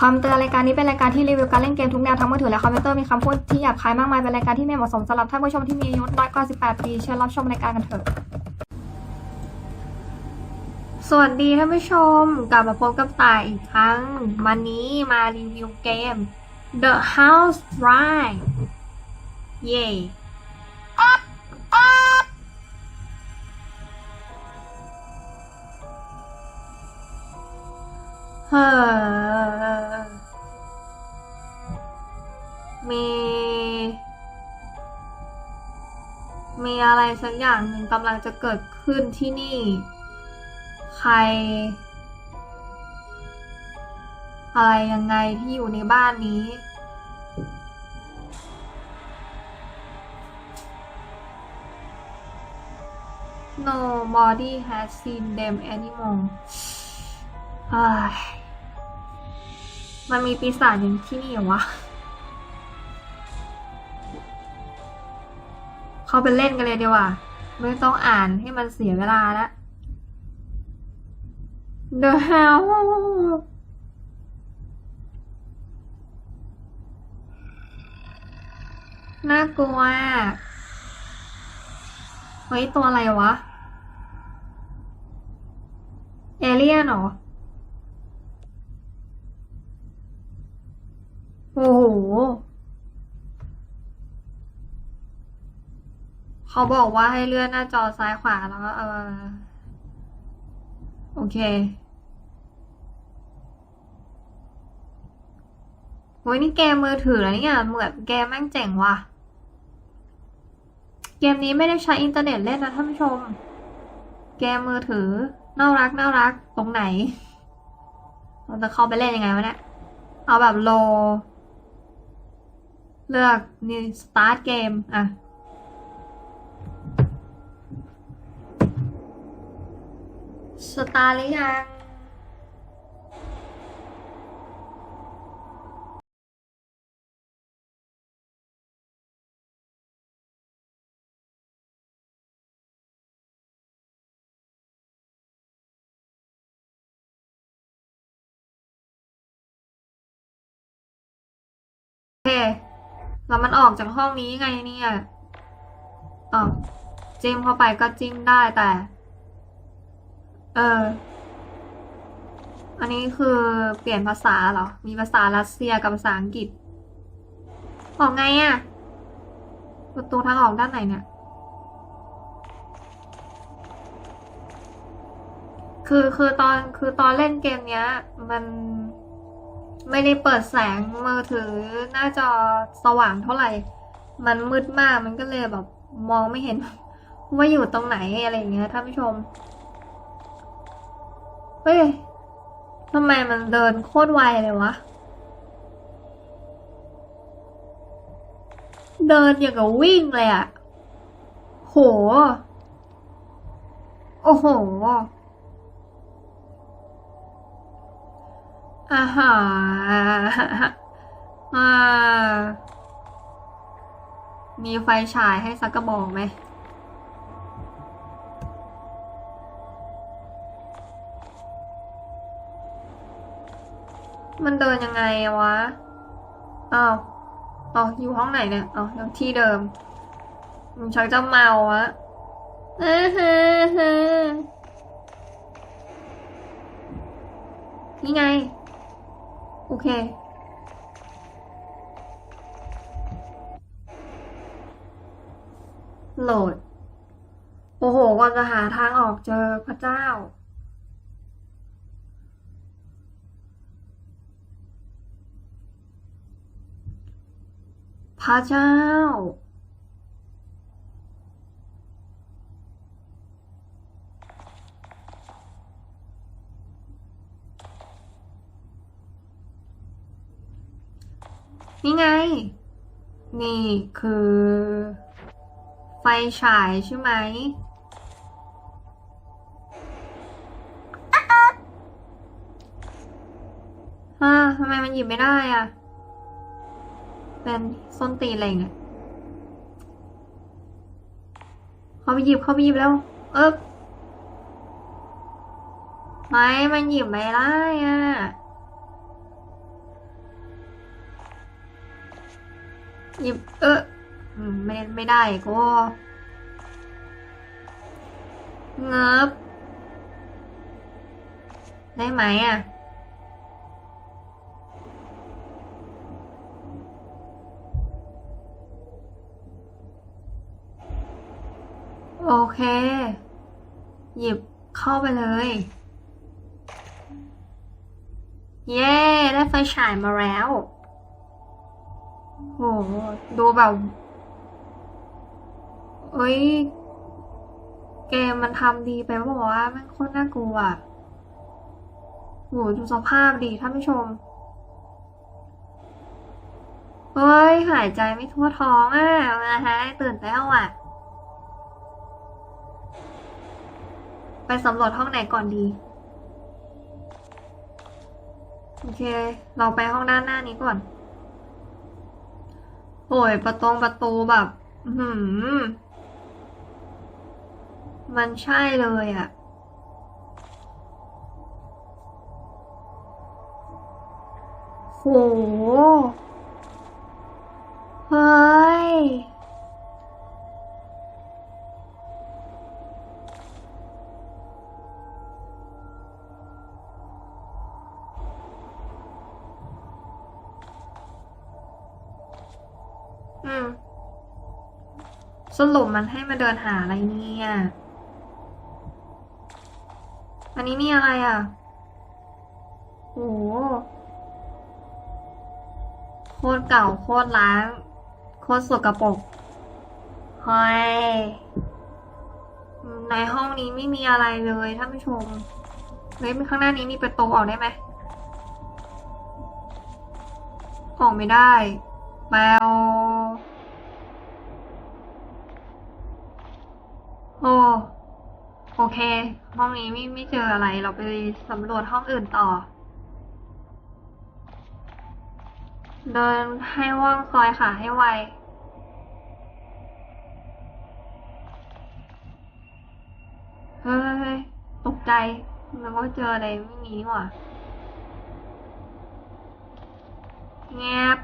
คำเตือนรายการนี้เป็นรายการที่รีวิวการเล่นเกมทุกแนวทั้งมือถือและคอมพิวเตอร์มีคำพูดที่หยาบคายมากมายเป็นรายการที่ไม่เหมาะสมสำหรับท่านผู้ชมที่มีอายุน้อยกว่า 18 ปีเชิญรับชมรายการกันเถอะ สวัสดีท่านผู้ชมกลับมาพบกับต่ายอีกครั้งวันนี้มารีวิวเกม The House Ride เย้เฮ้อมี มีอะไรสักอย่างหนึ่งกำลังจะเกิดขึ้นที่นี่ ใคร อะไรยังไงที่อยู่ในบ้านนี้ Nobody has seen them anymore มันมีปีศาจอย่างที่นี่เหรอวะ เขาไปเล่นกันเลยดีกว่า ไม่ต้องอ่านให้มันเสียเวลาล้ว The House น่ากลัว เฮ้ย ตัวอะไรวะ เอเลี่ยนเหรอ โอ้โห เขาบอกว่าให้เลื่อนหน้าจอซ้ายขวาแล้วก็เออโอเคโอ้ยนี่เกมมือถือแล้วเนี่ยเหมือนเกมแม่งเจ๋งว่ะ เกมนี้ไม่ได้ใช้อินเทอร์เน็ตเล่นนะท่านผู้ชม เกมมือถือ น่ารักน่ารัก ตรงไหนเราจะเข้าไปเล่นยังไงวะเนี่ย เอาแบบโล เลือกนี่ start game อะสตาร์หรือยัง แล้วมันออกจากห้องนี้ไงเนี่ยอ๋อจิ้มเข้าไปก็จิ้มได้แต่ เออ อันนี้คือเปลี่ยนภาษาเหรอ มีภาษารัสเซียกับภาษาอังกฤษ ออกไงอะประตูทางออกด้านไหนเนี่ย คือคือตอนคือตอนเล่นเกมเนี้ย มัน ไม่ได้เปิดแสงมือถือหน้าจอสว่างเท่าไหร่ มันมืดมากมันก็เลยแบบมองไม่เห็น ว่าอยู่ตรงไหนอะไรอย่างเงี้ยท่านผู้ชม เฮ้ยทำไมมันเดินโคตรไวเลยวะ เดินอย่างกับวิ่งเลยอะโห โอ้โห อาหาอ่า มีไฟฉายให้สักกระบอกไหม มันเดินยังไงวะ อ้าวอ๋ออยู่ห้องไหนเนี่ยอ๋อยังที่เดิมมันชักจะเมาวะอ่าฮะฮะนี่ไง โอเค โหลด โอ้โหกว่าจะหาทางออกเจอพระเจ้า พระเจ้า นี่ไง นี่คือ ไฟฉายใช่ไหม ฮ่าทำไมมันหยิบไม่ได้อะ เป็นส้นตีนอะไรเนี่ยเขาไปหยิบเขาไปหยิบแล้ว เอ๊บไม่มันหยิบไม่ได้อะ หยิบเออไม่ไม่ได้ก็เงิบได้ไหมอะ โอเค หยิบเข้าไปเลย เย้ ได้ไฟฉายมาแล้ว โหดูแบบ เอ้ย เกมมันทำดีไปบอกว่ามันโคตรน่ากลัวโหดูสภาพดีท่านผู้ชม เฮ้ย หายใจไม่ทั่วท้องอะเวลาแท้ตื่นแล้วอะ ไปสำรวจห้องไหนก่อนดี โอเค เราไปห้องด้านหน้านี้ก่อน โอ้ยประตงประตูแบบหืมมันใช่เลยอะ่ะโห เฮ้ย สรุปมันให้มาเดินหาอะไรเนี่ย อันนี้นี่อะไรอะโหโคตรเก่าโคตรล้าง โคตรสกปรกเฮ้ยในห้องนี้ไม่มีอะไรเลยท่านผู้ชมเฮ้ยข้างหน้านี้มีประตูออกได้ไหมออกไม่ได้แปลว โอ้โอเค ห้องนี้ไม่ไม่เจออะไรเราไปสำรวจห้องอื่นต่อ เดินให้ว่องซอยขาให้ไวเฮ้ยตกใจมันก็เจออะไรไม่มีนี่หว่าแงบ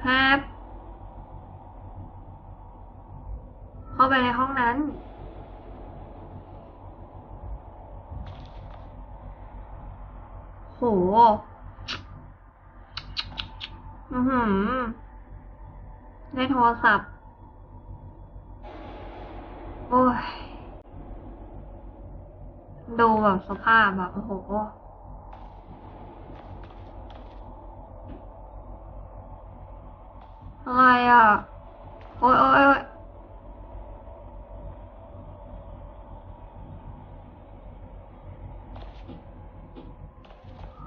แฮบเข้าไปในห้องนั้น โห อือหือได้โทรศัพท์ โอ้ย ดูแบบสภาพแบบโอ้โห อะไรอะ โอ้ยโอ้ยโอ้ย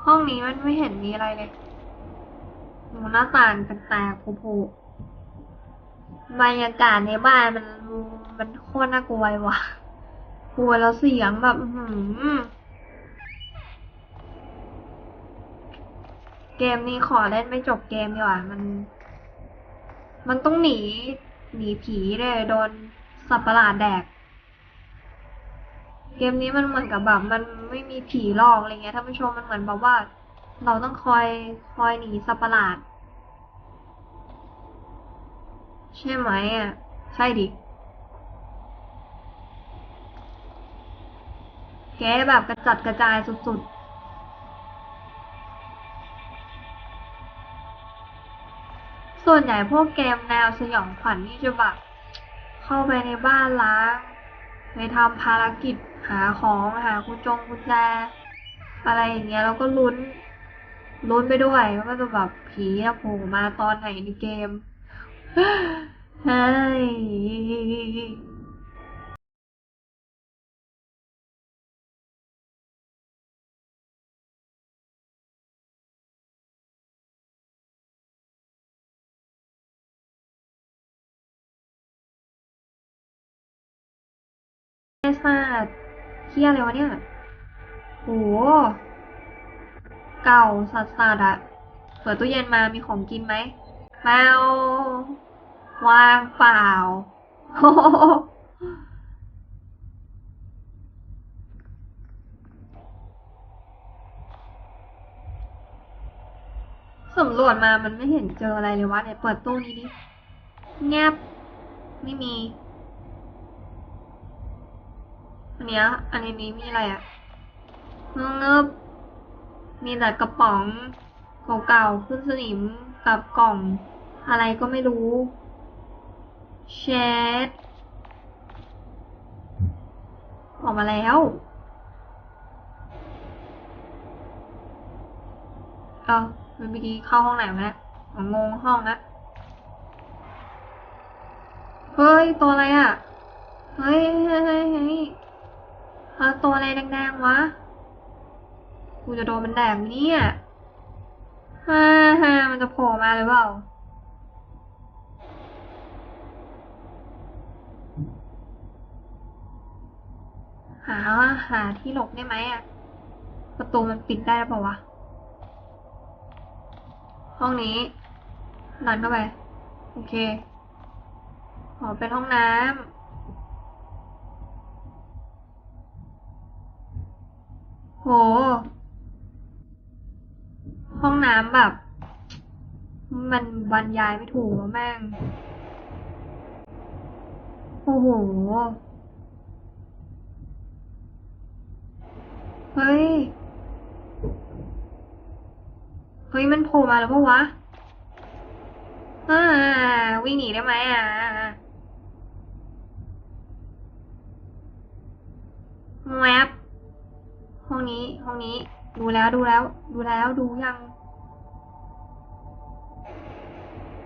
ห้องนี้มันไม่ เห็นมีอะไรเลยหนูหน้าต่างเป็นแตกโผล่บรรยากาศในบ้านมันมันโคตรน่ากลัวว่ะ กลัวแล้วเสียงแบบหือเกมนี้ขอเล่นไม่จบเกมดีกว่า มัน มันต้องหนี หนีผีเลยโดนสัตว์ประหลาดแดก เกมนี้มันเหมือนกับแบบมันไม่มีผีหลอกอะไรเงี้ยท่านผู้ชมมันเหมือนแบบว่า เราต้องคอยคอยหนีสัตว์ประหลาด ใช่ไหมอะ ใช่ดิ แกแบบกระจัดกระจายสุด ๆส่วนใหญ่พวกเกมแนวสยองขวัญนี่จะแบบเข้าไปในบ้านล้างไปทำภารกิจหาของหากุญจงกุญแจอะไรอย่างเงี้ยแล้วก็ลุ้น ลุ้นไปด้วยว่ามันจะแบบผีจะโผล่มาตอนไหนในเกมเฮ้ยไอ้สัตว์เฮียอะไรวะเนี่ยโห เก่าสัสสัสอะเปิดตู้เย็นมามีของกินไหมแมววางเปล่า สำรวจมามันไม่เห็นเจออะไรเลยวะเนี่ย เปิดตู้นี้ดิแงบไม่มี อันเนี้ย อันนี้มีอะไรอะเงือบ มีแต่กระป๋องเก่าๆ ขึ้นสนิมกับกล่องอะไรก็ไม่รู้แชทออกมาแล้ว เอ้าเมื่อกี้เข้าห้องไหนมาเนี่ยอ๋องงห้องละเฮ้ย ตัวอะไรอะ เฮ้ยเฮ้ยเฮ้ยเฮ้ยตัวอะไรแดงๆวะ กูจะโดนมันแดกเนี่ยฮ่าฮ่ามันจะโผล่มาหรือเปล่าหาหาที่หลบได้ไหมอะ ประตูมันปิดได้หรือเปล่าวะ ห้องนี้ดันเข้าไป โอเค ขอเป็นห้องน้ำโห ห้องน้ำแบบ มันบรรยายไม่ถูกอะแม่ง โอ้โห เฮ้ย เฮ้ย มันโผล่มาแล้วปะวะอ่าวิ่งหนีได้ไหมอะแวบห้องนี้ ห้องนี้ ดูแล้วดูแล้ว ดูแล้วดูยัง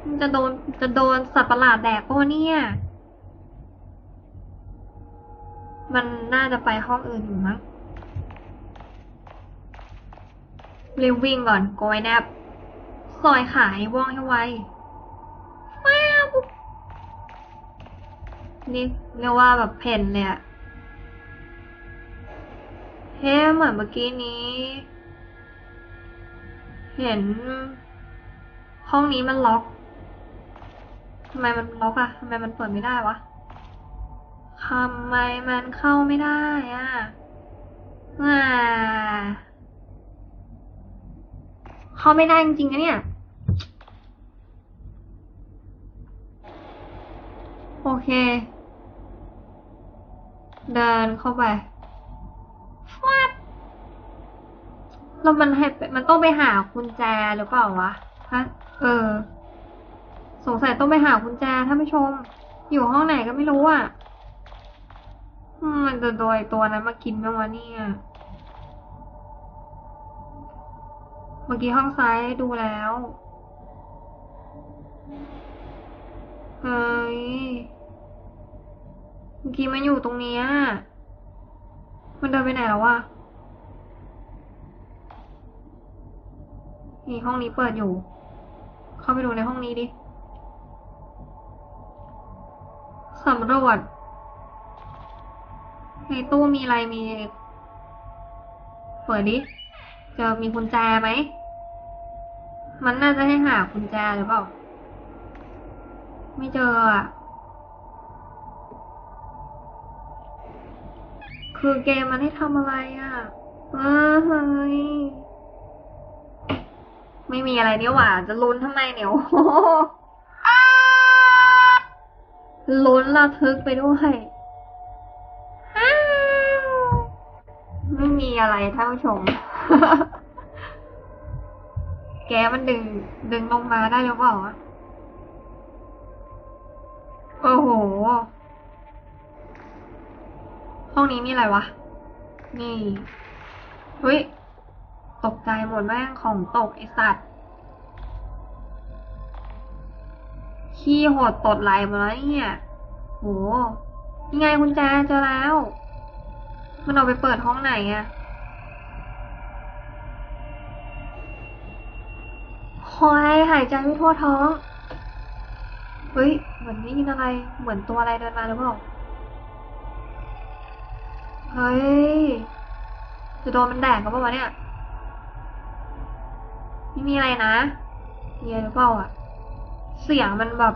มันจะโดนจะโดนสัตว์ประหลาดแดกปะเนี่ย มันน่าจะไปห้องอื่นอยู่มั้งเรีบวิ่งก่อนโกยแนบซอยขายว่องให้ไวแววนี่เรียกว่าแบบเพ่นเลยอะ เฮ้เหมือนเมื่อกี้นี้ เห็น ห้องนี้มันล็อกทำไมมันล็อกอะทำไมมันเปิดไม่ได้วะทำไมมันเข้าไม่ได้อะอ่าเข้าไม่ได้จริงๆนะเนี่ย โอเค เดินเข้าไป แล้วมันให้มันต้องไปหากุญแจหรือเปล่าวะฮะเออ สงสัยต้องไปหากุญแจท่านผู้ชม อยู่ห้องไหนก็ไม่รู้อะมันจะโดยตัวนั้นมากินไหมวะเนี่ยเมื่อกี้ห้องซ้ายดูแล้วเฮ้ยเมื่อกี้มันอยู่ตรงเนี้ยมันเดินไปไหนแล้ววะ นี่ห้องนี้เปิดอยู่ เข้าไปดูในห้องนี้ดิสำรวจ ในตู้มีอะไรมี เปิดดิ จะมีกุญแจไหม มันน่าจะให้หากุญแจหรือเปล่า ไม่เจออะ คือเกมมันให้ทำอะไรอะ เออเฮ้ย ไม่มีอะไรเนี่ยหว่า จะลุ้นทำไมเนี่ยโอ้โหลุ้นระทึกไปด้วยอ้าวไม่มีอะไรท่านผู้ชม แกมันดึง ดึงลงมาได้หรือเปล่าวะโอ้โห ห้องนี้มีอะไรวะ นี่เฮ้ย ตกใจหมดแม่งของตกไอสัตว์ ขี้หดตดไหลมาแล้วเนี่ยโหยังไงคุณแจเจอแล้ว มันเอาไปเปิดห้องไหนอะคอยหายใจไม่ทั่วท้อง เฮ้ย เหมือนได้ยินอะไร เหมือนตัวอะไรเดินมาหรือเปล่า เฮ้ย จะโดนมันแดกก็ปล่าวะเนี่ย ไม่มีอะไรนะเยหรือเปล่าอะ เสียงมันแบบ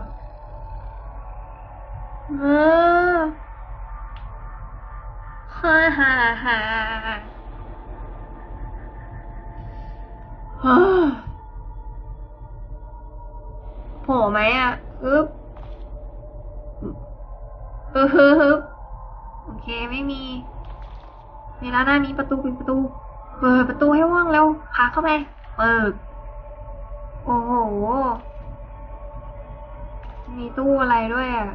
เออฮ่าฮ่าฮ่าฮ่าโผล่ไหมอะอึ๊บเออฮึฮึบโอเคไม่มีในร้านหน้านี้ประตูเปิดประตู เปิดประตูให้ว่างแล้วพาเข้าไปเปิด โอ้โห มีตู้อะไรด้วยอะ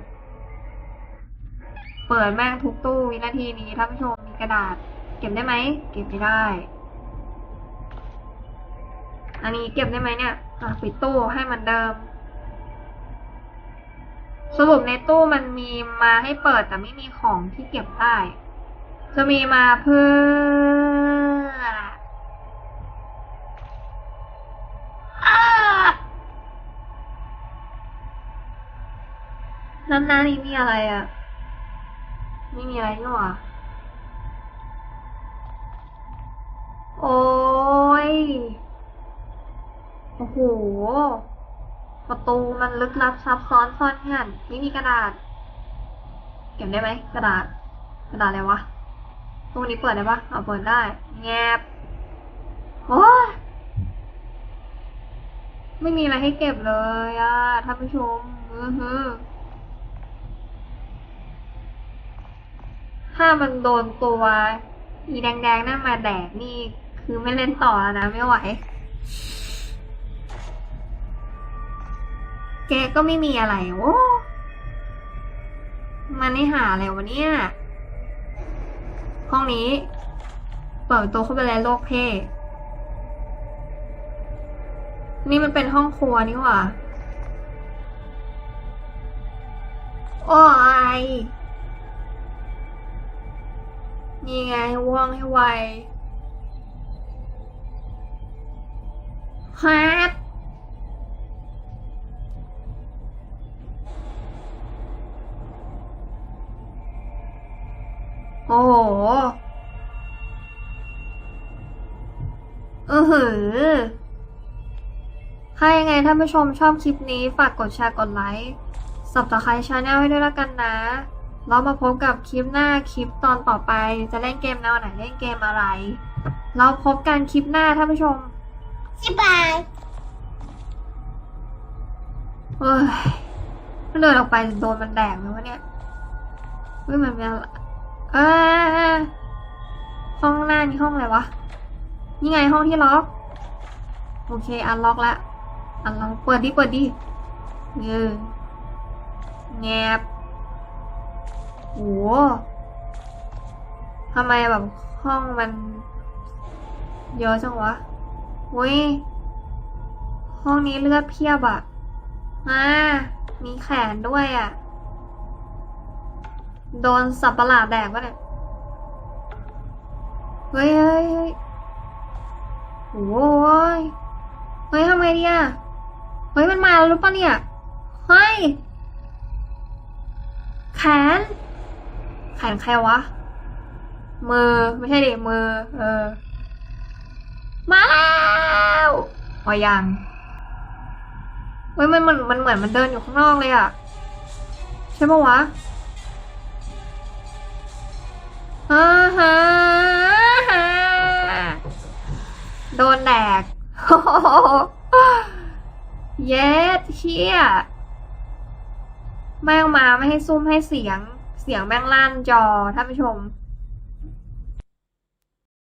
เปิดแม่งทุกตู้วินาทีนี้ท่านผู้ชมมีกระดาษ เก็บได้ไหม เก็บไม่ได้ อันนี้เก็บได้ไหมเนี่ยอะปิดตู้ให้มันเดิม สรุปในตู้มันมีมาให้เปิดแต่ไม่มีของที่เก็บได้ จะมีมาเพื่อ ด้านหน้านี้มีอะไรอะ ไม่มีอะไรนี่หว่าโอ้ย โอ้โห ประตูมันลึกลับซับซ้อนซ่อนเงื่อนไม่มีกระดาษ เก็บได้ไหมกระดาษ กระดาษอะไรวะตู้นี้เปิดได้ปะเอาเปิดได้ แงบโอ้ยไม่มีอะไรให้เก็บเลยอะท่านผู้ชมอือฮึ ถ้ามันโดนตัวอีแดงๆนั่นมาแดกนี่ คือไม่เล่นต่อแล้วนะไม่ไหว แกก็ไม่มีอะไร โอ้มันนี่หาอะไรวะเนี่ย ห้องนี้ เปิดประตูเข้าไปแล้วโลกเพ่นี่มันเป็นห้องครัวนี่หว่าโอ้ย นี่ไงว่องให้ไวฮัดโอ้โหเออหือถ้ายังไงท่านผู้ชมชอบคลิปนี้ ฝากกดแชร์กดไลค์สับตะไคร้ชาแนลให้ด้วยละกันนะ เรามาพบกับคลิปหน้าคลิปตอนต่อไป จะเล่นเกมแนวไหนเล่นเกมอะไร เราพบกันคลิปหน้าท่านผู้ชมบ๊ายบายเฮ้ยถ้าเดินออกไปโดนมันแดกไหมวะเนี่ยเฮ้ยมันเป็นอะไรเอ้ยห้องหน้านี่ห้องอะไรวะ นี่ไงห้องที่ล็อก โอเค อันล็อกละอันล็อกเปิดดิ เปิดดิ เออแงบ โหทำไมแบบห้องมัน เยอะจังวะอุ้ย ห้องนี้เลือดเพียบอะอ่ามีแขนด้วยอะโดนสับประหลาดแดกวะเนี่ย เฮ้ยเฮ้ยเฮ้ยโอ้ยเฮ้ยทำไงดีอะเฮ้ยมันมาแล้วรู้ปะเนี่ย เฮ้ย แขน ขนใครวะ มือ ไม่ใช่เด็กมือ เออ มาแล้วอ๋อยังเฮ้ยมันเหมือนมันเหมือนมันเดินอยู่ข้างนอกเลยอะใช่ปะวะฮ่าฮ่าฮ่าโดนแดกเย็ดเชี่ยแม่งมาไม่ให้ซุ่มให้เสียง เสียงแม่งลั่นจอท่านผู้ชม